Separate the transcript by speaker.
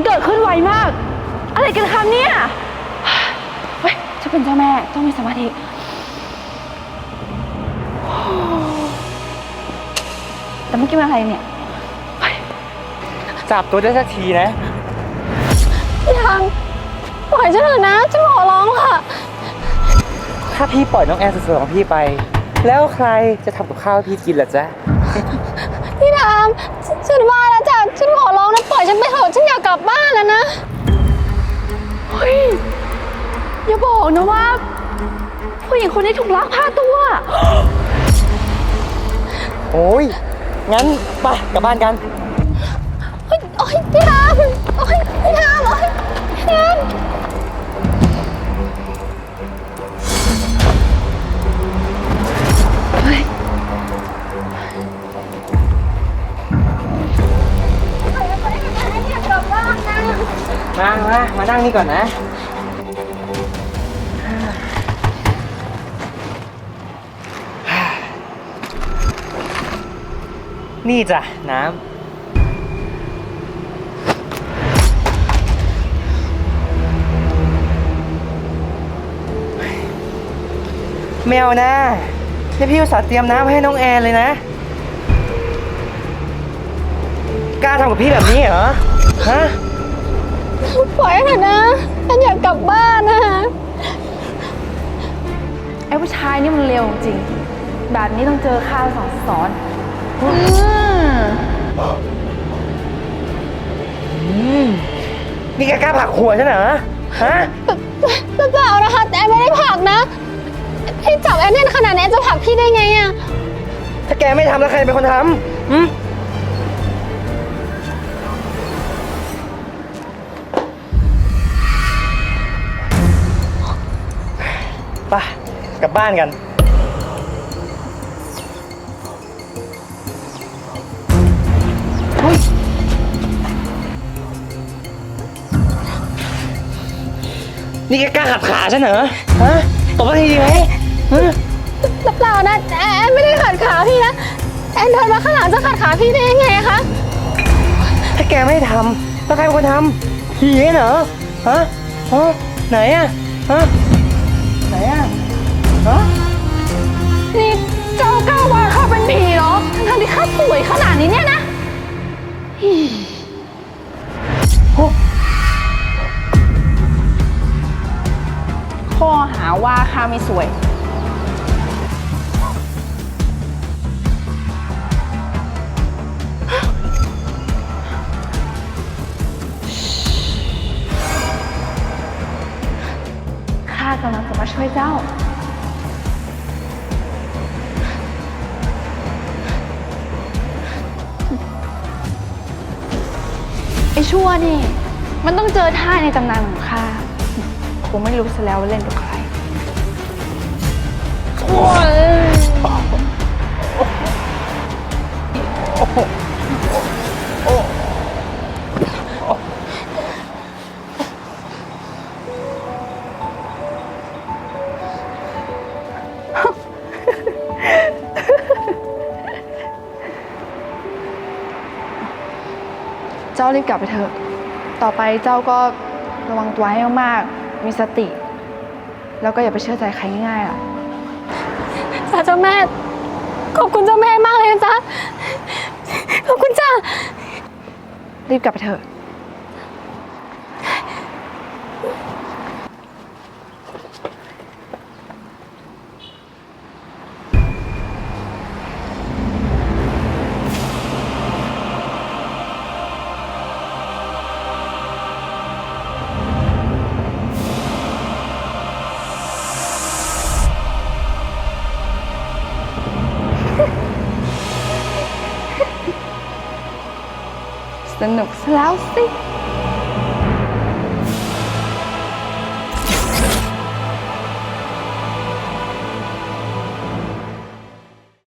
Speaker 1: กอย่างมันเกิดขึ้นไวมาก อะไรกันคะเนี่ยเฮ้ยจะเป็นเจ้าแม่ต้องมีสมาธิแต่เมื่อกี้มันอะไรเนี่ย
Speaker 2: จับตัวได้สักทีนะ
Speaker 3: พี่ทางปล่อยฉันเถอะนะฉันขอร้องค่ะ
Speaker 2: ถ้าพี่ปล่อยน้องแอนสวยๆของพี่ไป แล้วใครจะทำกับข้าวให้พี่กินล่ะจ๊ะ
Speaker 3: พี่ทามฉนฉันว่าแล้วจ้ะ ฉันขอร้องนะปล่อยฉันไปเถอะฉันอยากกลับบ้านแล้วนะ
Speaker 1: เฮ้ย อย่าบอกนะว่า ผู้หญิงคนนี้ถูกลักพาตัว
Speaker 2: โอ้ยงั้นไปกลับบ้านกัน
Speaker 3: โอ๊ยโอ๊ยพี่ท มามามา
Speaker 2: นั่งนี่ก่อนนะ นี่จ้ะน้ำแมวนะนี่พี่อุตส่าห์เตรียมน้ำให้น้องแอนเลยนะ กล้าทำกับพี่แบบนี้เหรอ ฮะ
Speaker 3: ปล่อยเถอะนะ ฉันอยากกลับบ้านนะ
Speaker 1: ไอ้ผู้ชายนี่มันเร็วจริง แบบนี้ต้องเจอข้าวสองสอนอืม
Speaker 2: นี่แกกล้าผลักหัวฉันเหรอ ฮะ
Speaker 3: เปล่านะคะแต่แอนไม่ได้ผลักนะ พี่จับแอนแน่นขนาดนี้จะผลักพี่ได้ไงอะ
Speaker 2: ถ้าแกไม่ทำแล้วใครเป็นคนทำหืม ไปกลับบ้านกัน นี่แกกล้าขัดขาฉันเหรอ ฮะ ตบมาทีดีไหมฮะ
Speaker 3: เปล่านะแอนไม่ได้ขัดขาพี่นะ แอนเดินมาข้างหลังจะขัดขาพี่ได้ยังไงอะคะ
Speaker 2: ถ้าแกไม่ทำแล้วใครเป็นคนทำผีเหรอ ฮะ ฮะ ไหนอะฮะไห นอะฮะ
Speaker 1: นี่เจ้ากล้าว่าข้าเป็นผีเหรอทั้งที่ข้าสวยขนาดนี้เนี่ยนะอี๋ข้อหาว่าข้าไม่สวย ช่วยเจ้า ไอ้ชั่วนี่ มันต้องเจอท่าในตำนานของข้าคงไม่รู้ซะแล้วว่าเล่นกับใครโอ้ยารีบกลับไปเถอะ ต่อไปเจ้าก็ระวังตัวให้มากๆ มีสติ แล้วก็อย่าไปเชื่อใจใครง่ายๆล่ะ
Speaker 3: จ้าเจ้าแม่ ขอบคุณเจ้าแม่มากเลยนะจ๊ะ ขอบคุณจ้า
Speaker 1: รีบกลับไปเถอะ นุกซะแล้วสิ